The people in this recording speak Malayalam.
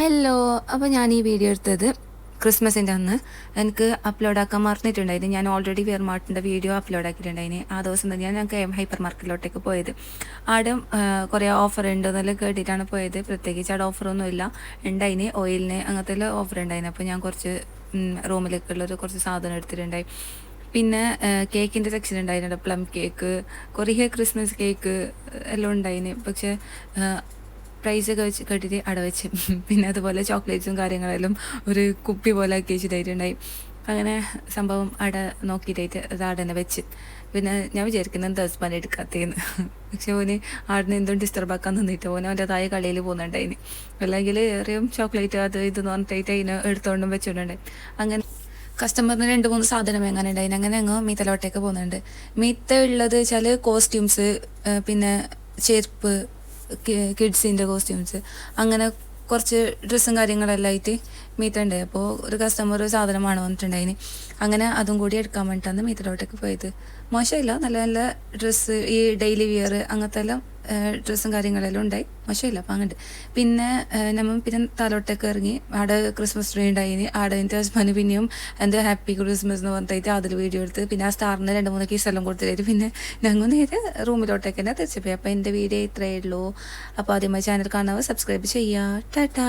ഹലോ അപ്പോൾ ഞാൻ ഈ വീഡിയോ എടുത്തത് ക്രിസ്മസിന്റെ അന്ന്. എനിക്ക് അപ്ലോഡ് ആക്കാൻ മറന്നിട്ടുണ്ടായിരുന്നു. ഞാൻ ഓൾറെഡി വെയർ മാർട്ടിന്റെ വീഡിയോ അപ്ലോഡ് ആക്കിയിട്ടുണ്ടായിരുന്നു ആ ദിവസം തന്നെയാണ് ഞങ്ങൾക്ക് ഹൈപ്പർ മാർക്കറ്റിലോട്ടേക്ക് പോയത്. ആടും കുറേ ഓഫർ ഉണ്ടെന്നെല്ലാം കേട്ടിട്ടാണ് പോയത്. പ്രത്യേകിച്ച് അവിടെ ഓഫറൊന്നും ഇല്ല ഉണ്ടായിന് ഓയിലിന് അങ്ങനത്തെ ഓഫർ ഉണ്ടായിന്. അപ്പോൾ ഞാൻ കുറച്ച് റൂമിലേക്കുള്ളൊരു കുറച്ച് സാധനം എടുത്തിട്ടുണ്ടായി. പിന്നെ കേക്കിന്റെ സെക്ഷൻ ഉണ്ടായിരുന്നു പ്ലം കേക്ക് കുറേ ക്രിസ്മസ് കേക്ക് എല്ലാം ഉണ്ടായിന്. പക്ഷേ പ്രൈസൊക്കെ വെച്ച് കെട്ടിട്ട് അവിടെ വെച്ച്. പിന്നെ അതുപോലെ ചോക്ലേറ്റ്സും കാര്യങ്ങളെല്ലാം ഒരു കുപ്പി പോലെ ആക്കി വെച്ച് വെച്ചിട്ടായിട്ടുണ്ടായി അങ്ങനെ സംഭവം അട നോക്കിയിട്ടായിട്ട് അത് അവിടെ വെച്ച്. പിന്നെ ഞാൻ വിചാരിക്കുന്നത് എന്താ ഹസ്ബൻഡ് എടുക്കാത്തേന്ന്. പക്ഷെ ഓന് ആടിനെ എന്തോ ഡിസ്റ്റർബ് ആക്കാൻ നിന്നിട്ട് അവന്റെ തായ കളിയിൽ പോകുന്നുണ്ടായിന്. അല്ലെങ്കിൽ ഏറെയും ചോക്ലേറ്റ് അത് ഇത് പറഞ്ഞിട്ട് അതിന് എടുത്തോണ്ടും വെച്ചിട്ടുണ്ടായി അങ്ങനെ കസ്റ്റമറിന് രണ്ട് മൂന്ന് സാധനം എങ്ങനെ ഉണ്ടായിന് അങ്ങനെ അങ്ങ് മീത്തലോട്ടേക്ക് പോകുന്നുണ്ട്. മീത്ത ഉള്ളത് വെച്ചാൽ കോസ്റ്റ്യൂംസ് പിന്നെ ചെരുപ്പ് കിഡ്സിന്റെ കോസ്റ്റ്യൂംസ് അങ്ങനെ കുറച്ച് ഡ്രസ്സും കാര്യങ്ങളെല്ലാം ആയിട്ട് മീത്തുണ്ട് അപ്പോൾ ഒരു കസ്റ്റമർ സാധനമാണ് വന്നിട്ടുണ്ടായിന് അങ്ങനെ അതും കൂടി എടുക്കാൻ വേണ്ടിയിട്ടാണ് മീത്തിലോട്ടേക്ക് പോയത്. മോശമില്ല. നല്ല നല്ല ഡ്രസ്സ് ഈ ഡെയിലി വിയർ അങ്ങനത്തെ എല്ലാം ഡ്രസ്സും കാര്യങ്ങളെല്ലാം ഉണ്ടായി. മോശമില്ല അപ്പം അങ്ങോട്ട് പിന്നെ നമ്മൾ പിന്നെ തലോട്ടൊക്കെ ഇറങ്ങി അവിടെ ക്രിസ്മസ് ട്രീ ഉണ്ടായിന്. അവിടെ എന്റെ ഹസ്ബൻഡ് പിന്നെയും എന്റെ ഹാപ്പി ക്രിസ്മസ് എന്ന് പറഞ്ഞിട്ട് അതിൽ വീഡിയോ എടുത്ത് പിന്നെ ആ സ്റ്റാറിന് രണ്ട് മൂന്ന് കീസെല്ലാം കൊടുത്തിട്ട് പിന്നെ ഞങ്ങൾ നേരെ റൂമിലോട്ടൊക്കെ തന്നെ തിരിച്ചു പോയി. അപ്പോൾ എന്റെ വീഡിയോ ഇത്രയേ ഉള്ളൂ. അപ്പോൾ ആദ്യമായി ചാനൽ കാണാൻ സബ്സ്ക്രൈബ് ചെയ്യുക. ടാറ്റാ!